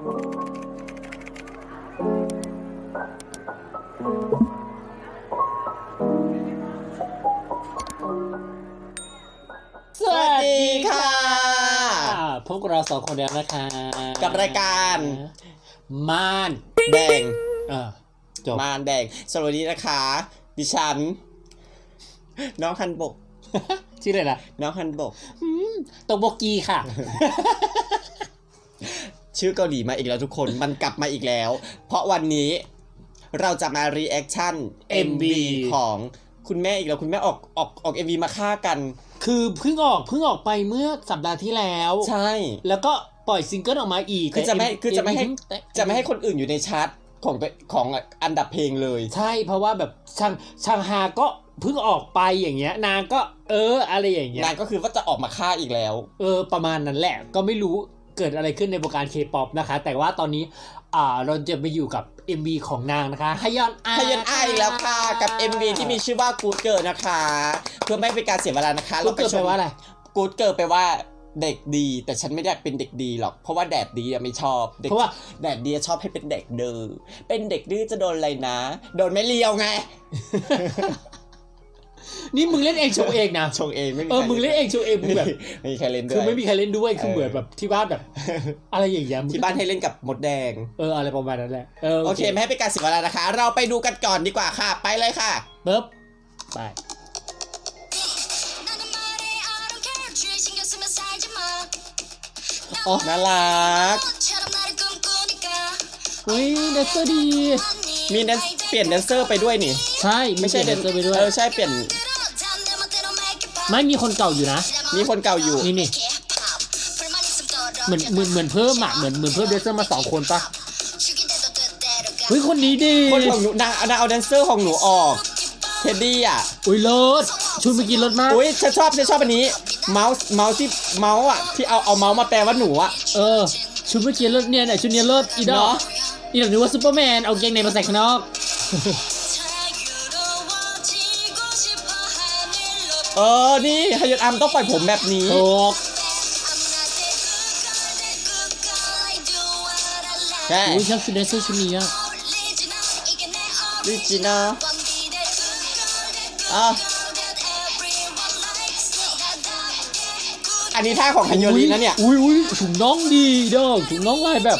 สวัสดีค่ะ พวกเราสองคนแล้วนะคะกับรายการ ม่านแดงเออจบมารแดงสวัสดีนะคะ ดิฉัน น้องฮันบก ชื่ออะไรล่ะ น้องฮันบกตกโบกีค่ะ ชื่อเกาหลีมาอีกแล้วทุกคนมันกลับมาอีกแล้ว เพราะวันนี้เราจะมารีแอคชั่น MV ของคุณแม่อีกแล้วคุณแม่ออกออกออก MV มาฆ่ากัน คือเพิ่งออกเพิ่งออกไปเมื่อสัปดาห์ที่แล้ว ใช่ แล้วก็ปล่อยซิงเกิลออกมาอีกคือจะไม่แต่คือจะไม่ให้แต่จะไม่ให้คนอื่นอยู่ในชาร์ตของตัวของอันดับเพลงเลย ใช่เพราะว่าแบบช่างช่างฮาก็เพิ่งออกไปอย่างเงี้ย นางก็เอออะไรอย่างเงี้ยนางก็คือว่าจะออกมาฆ่าอีกแล้ว เออ ประมาณนั้นแหละ ก็ไม่รู้ เกิดอะไรขึ้นในวงการเคป๊อปนะคะ แต่ว่าตอนนี้อ่าเราจะไปอยู่กับ MV ของนางนะคะฮยอนอาพยันอ้ายอีกแล้วค่ะ กับ MV ที่มีชื่อว่า Good Girl นะคะ เพื่อไม่ให้เป็นการเสียเวลานะคะ เราเกิดไปว่าอะไรกูดเกิร์ลไปลว่าเด็กดี แต่ฉันไม่ได้เป็นเด็กดีหรอก เพราะว่าแดดดีอะไม่ชอบด็กเพราะว่าแดดดีอะชอบให้เป็นเด็กดื้อเป็นเด็กดื้อจะโดนอะไรนะ โดนไม่เลียวไง นี่มึงเล่นเองโชว์เองนะชงเองไม่มีเออใครมึงเล่นเองโชว์เองมึงแบบไม่มีใครเล่นด้คืวอยไม่มีใครเล่นด้วยคือเออเหมือนแบบที่บ้านแบบ อะไรอย่างเงี้ยมึงที่บ้านให้เล่นกับมดแดงเอออะไรประมาณนั้นแหละเออโอเคไม่ให้เป็นการเสียเวลานะคะ เราไปดูกันก่อนดีกว่าค่ะ ไปเลยค่ะปึ๊บไปอ๋อน่ารัก อุ้ยเดนเซอร์ดี มีแดนเปลี่ยนแดนเซอร์ไปด้วยนี่ ใช่มีไม่ใช่เดนเซอร์ไปด้วย เออใช่เปลี่ยน ไม่มีคนเก่าอยู่นะ มีคนเก่าอยู่ นี่นี่เหมือนเหมือนเหมือนเพิ่มอะเหมือนเหมือนเพิ่มเดนเซอร์มาสองคนปะเฮ้ยคนนี้ดีคนของหนูนางนางเอาแดนเซอร์ของหนูออก เท็ดดี้อะ อุ้ยเลิศชุดเมื่อกี้เลิศมาก อุ้ยฉันชอบฉันชอบอันนี้ เมาส์เมาส์ที่เมาส์อะที่เอาเอาเมาส์มาแปลว่าหนูอะ เออชุดเมื่อกี้เลิศเนี่ยเนี่ยชุดเนี้ยเลิศอีดอ เนาะกอีดอกนึกว่าซูเปอร์แมนเอาเกงในมาใส่ข้างนอก เออ นี่ฮยอนอัมต้องปล่อยผมแบบนี้ ถูกใช่อุ้ยชอบชุดเดนเซอร์ชุดนี้อะลิจินาอะอันนี้ท่าของฮันโยรินะเนี่ย อุ้ยอุ้ยถุงน้องดีเด้อถุงน้องลายแบบ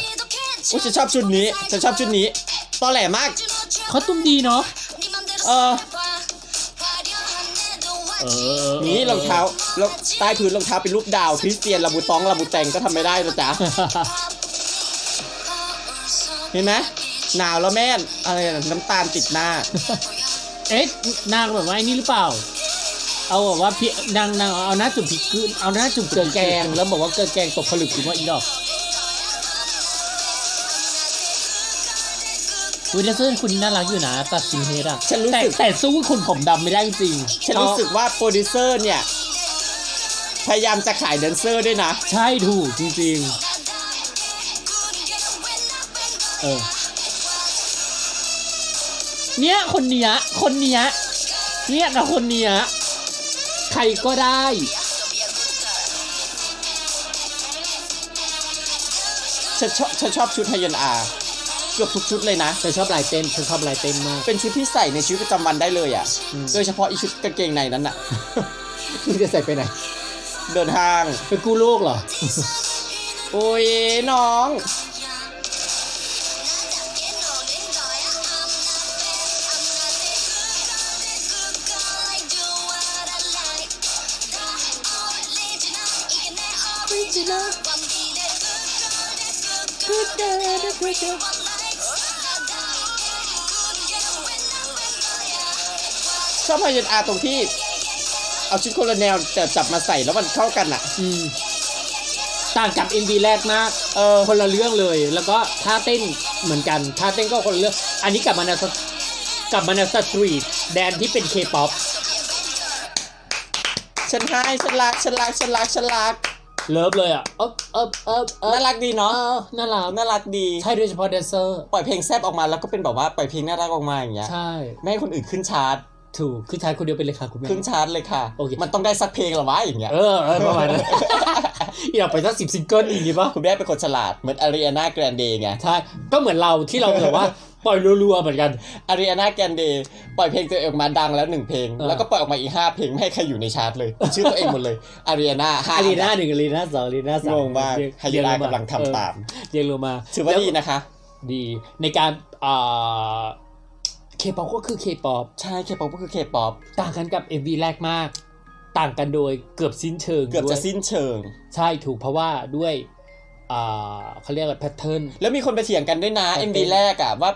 อุ้ยฉันชอบชุดนี้ ฉันชอบชุดนี้ตอแหลมาก เขาตุ้มดีเนาะเออเออนี่รองเท้ารองใต้พื้นรองเท้าเป็นรูปดาวคริสเตียนลาบูตองลาบูแตงก็ทำไม่ได้นะจ๊ะ เห็นไหมหนาวแล้วแม่นอะไรนะน้ำตาลติดหน้า เอ๊ะนางแบบว่าไอ้นี่หรือเปล่า เอาแบบว่าพี่นางนางเอาหน้าจุ่มพริกขึ้นเอาหน้าจุ่มเกลือแกง แล้วบอกว่าเกลือแกงตกผลึกถึงว่าอีดอก วินเดอร์เซอร์คุณนี่น่ารักอยู่นะตัดสินเฮดอะฉันรู้สึก แต่แต่สู้คุณผมดำไม่ได้จริงๆฉันรู้สึกว่าโปรดิวเซอร์เนี่ย พยายามจะขายแดนเซอร์ด้วยนะ ใช่ถูกจริงๆ เออ เนี่ยคนเนี้ย คนเนี้ย เนี่ยกับคนเนี้ย ใครก็ได้ ฉันชอบฉันชอบชุดฮยอนอาเกือบทุกชุดเลยนะฉันชอบลายเต้นฉันชอบลายเต้นมากเป็นชุดที่ใส่ในชีวิตประจำวันได้เลยอะอืมโดยเฉพาะอีชุดกางเกงในนั้นอะมึงจะใส่ไปไหน เดินทางไปกู้โลกเหรอ โอ้ยน้อง ชอบฮยอนอาตรงที่ เอาชุดคนละแนวแต่จับมาใส่แล้วมันเข้ากันอะ อืมต่างกับ MV แรกมาก เออ คนละเรื่องเลย แล้วก็ท่าเต้นเหมือนกัน ท่าเต้นก็คนละเรื่อง อันนี้กลับมาแนวสกลับมาแนวสตรีทแดนที่เป็นเคป๊อป ฉันให้ฉันรักฉันรักฉันรักฉันรักเลิฟเลยอะเอบเอบเอบเอบน่ารักดีเอเนาะอน่ารัก น่ารักดี ใช่โดยเฉพาะแดนเซอร์ ปล่อยเพลงแซบออกมาแล้วก็เป็นแบบว่าปล่อยเพลงน่ารักออกมาอย่างเงี้ย ใช่ ไม่ให้คนอื่นขึ้นชาร์ต ถูกคือชายคนเดียวไปเลยค่ะคุณแม่ครึ่งชาร์จเลยค่ะ โอเค มันต้องได้สักเพลงเหรอวะอย่างเงี้ยเออเออประมาณนั้นอยากไปสักสิบซิงเกิลอย่างงี้ปะคุณแม่เป็นคนฉลาด เหมือนอารีนาแกรนเดไง ใช่ ก็เหมือนเราที่เราแบบว่าปล่อยรัวๆเหมือนกันอารีนาแกรนเดปล่อยเพลงตัวเองออกมาดังแล้วหนึ่งเพลงเออแล้วก็ปล่อยออกมาอีกห้าเพลงไม่ให้ใครอยู่ในชาร์ตเลย ชื่อตัวเองหมดเลยอารีนาห้าอารีนาหนึ่งอารีนาสองอารีนาสามงงมากเรียไฮยีรากำลังทำตามเออเรียงลงมาถือว่าแล้วดีนะคะ ดีในการอ่า เคป๊อปก็คือเคป๊อปใช่เคป๊อปก็คือเคป๊อปต่างกันกับ MV แรกมาก ต่างกันโดยเกือบสิ้นเชิงเกือบจะด้วยสิ้นเชิง ใช่ถูกเพราะว่าด้วยอ่าเขาเรียกอะไรแพทเทิร์นแล้วมีคนไปเถียงกันด้วยนะแต่เป็น MV แรกอะว่า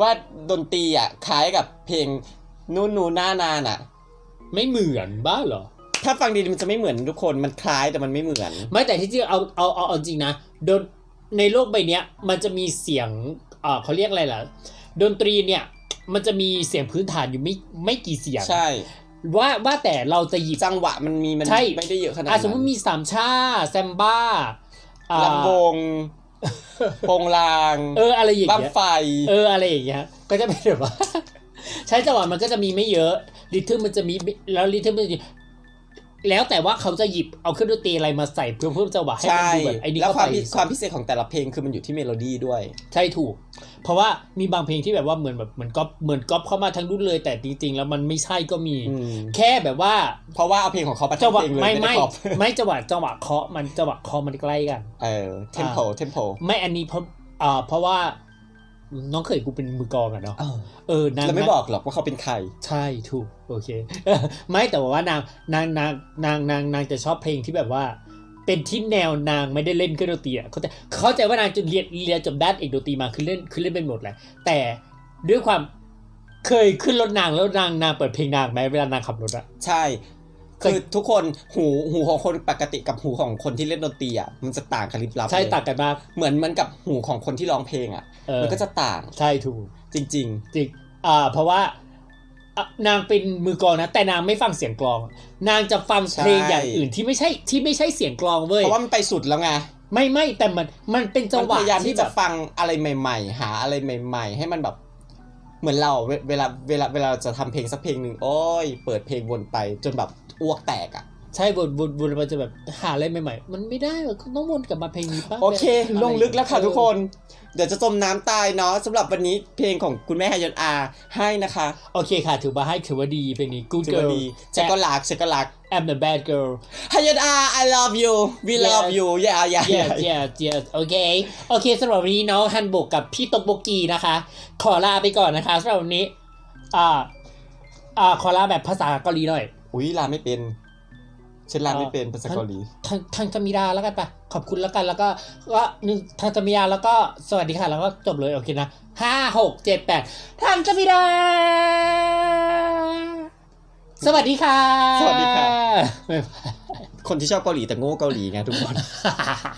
ว่าดนตรีอะคล้ายกับเพลงนู่นนูนหน้านานอะไม่เหมือนบ้าเหรอ ถ้าฟังดีๆมันจะไม่เหมือนทุกคนมันคล้ายแต่มันไม่เหมือน ไม่แต่ที่จริงเอาเอาเอาเอาจริงนะโดนในโลกใบเนี้ยมันจะมีเสียงอ่าเขาเรียกอะไรล่ะ ดนตรีเนี่ย มันจะมีเสียงพื้นฐานอยู่ไม่ไม่กี่เสียง ใช่ ว่าว่าแต่เราจะหยิบจังหวะมันมีมันใช่ไม่ได้เยอะขนาดอะนั้นสมมติมีสามชาแซมบ้าอ่าลำวงโปงลาง เอออะไรอย่างบั้มเงี้ยไฟ เอออะไรอย่างเงี้ย ก็จะเป็นแบบว่า ใช้จังหวะมันก็จะมีไม่เยอะริทึมมันจะมีแล้วริทึมมันจะ แล้วแต่ว่าเขาจะหยิบเอาเครื่องดนตรีอะไรมาใส่เพื่อเพิ่มจังหวะให้มันใช่ดูแบบไอ้นี่แล้วเข้าความไปพิความพิเศษของแต่ละเพลงคือมันอยู่ที่เมโลดี้ด้วย ใช่ถูก เพราะว่ามีบางเพลงที่แบบว่าเหมือนแบบเหมือนก๊อปเหมือนก๊อปเข้ามาทั้งรุ่นเลย แต่จริงๆ แล้วมันไม่ใช่ก็มีอืมแค่แบบว่า เพราะว่าเอาเพลงของเขามาจังทำหวะเพลงเลยไม่ไม่ไม่ได้ครอบไม่จังหวะจังหวะเคาะมันจังหวะเคาะมันใกล้กัน เออเทมโพเทมโพไม่อันนี้เพราะอ่าเพราะว่า น้องเคยกูเป็นมือกลองอะเนาะเออนางแล้วไม่บอกหรอกว่าเขาเป็นใคร ใช่ถูกโอเค ไม่แต่ว่านางนางนางนางนางนางจะชอบเพลงที่แบบว่า เป็นที่แนวนางไม่ได้เล่นเครื่องดนตรีอะเขาใจเข้าใจว่านางจะเรียนเรียนจบด้านเอกดนตรีมาคือเล่นคือเล่นเป็นหมดแหละแต่ด้วยความเคยขึ้นรถนางแล้วนางนางเปิดเพลงนางไหมเวลานางขับรถอะใช่ คือทุกคนหูหูของคนปกติกับหูของคนที่เล่นดนตรีอะมันจะต่างกันลิบลับใช่เลยต่างกันมากเหมือนเหมันกับหูของคนที่ร้องเพลงอะเออมันก็จะต่างใช่ถูกจริงจริงอ่าเพราะว่าอะนางเป็นมือกลองนะ แต่นางไม่ฟังเสียงกลอง นางจะฟังเพลงใช่อย่างอื่นที่ไม่ใช่ที่ไม่ใช่เสียงกลองๆเว้เพยราะว่ามันไปสุดแล้วไงไม่ไม่แต่มันมันเป็นจัมังนหวะพยายามที่ที่แบจะบฟังอะไรใหม่ ๆ หาอะไรใหม่ ๆ ให้มันแบบ เหมือนเราเวเวลาเวลาเวลาจะทำเพลงสักเพลงหนึ่งโอ้ยเปิดเพลงวนไปจนแบบอ้วกแตกอะใช่วนวนวนมันจะแบบหาอะไรใหม่ๆ มันไม่ได้หรอกต้องวนกลับมาเพลงนี้ป่ะโอเคอะไรลงลึกแล้วค่ะเออทุกคน เดี๋ยวจะจมน้ำตายเนาะสำหรับวันนี้เพลงของคุณแม่ฮายอนอาให้นะคะโอเคค่ะ ถือว่าให้ถือว่าดีเพลงนี้ Good ถือว่า Girl ดีฉันก็รักฉันก็รัก I'm the bad girl ฮายอนอา I love you we love you yeah yeah yes yes yes โอเค โอเคสำหรับวันนี้น้องฮันบกกับพี่ตกโบกีนะคะ ขอลาไปก่อนนะคะสำหรับวันนี้ อ่า อ่า ขอลาแบบภาษาเกาหลีหน่อย อุ้ยลาไม่เป็น ฉันลาไม่เป็นภาษาเกาหลีทางทางจามิดาแล้วกันปะขอบคุณแล้วกันแล้วก็ก็หนึ่งทางจามิดาแล้วก็สวัสดีค่ะ แล้วก็จบเลยโอเคนะห้าหกเจ็ดแปดทางจามิดา สวัสดีค่ะ สวัสดีค่ะ คนที่ชอบเกาหลีแต่โง่เกาหลีไงทุกคนค่ะ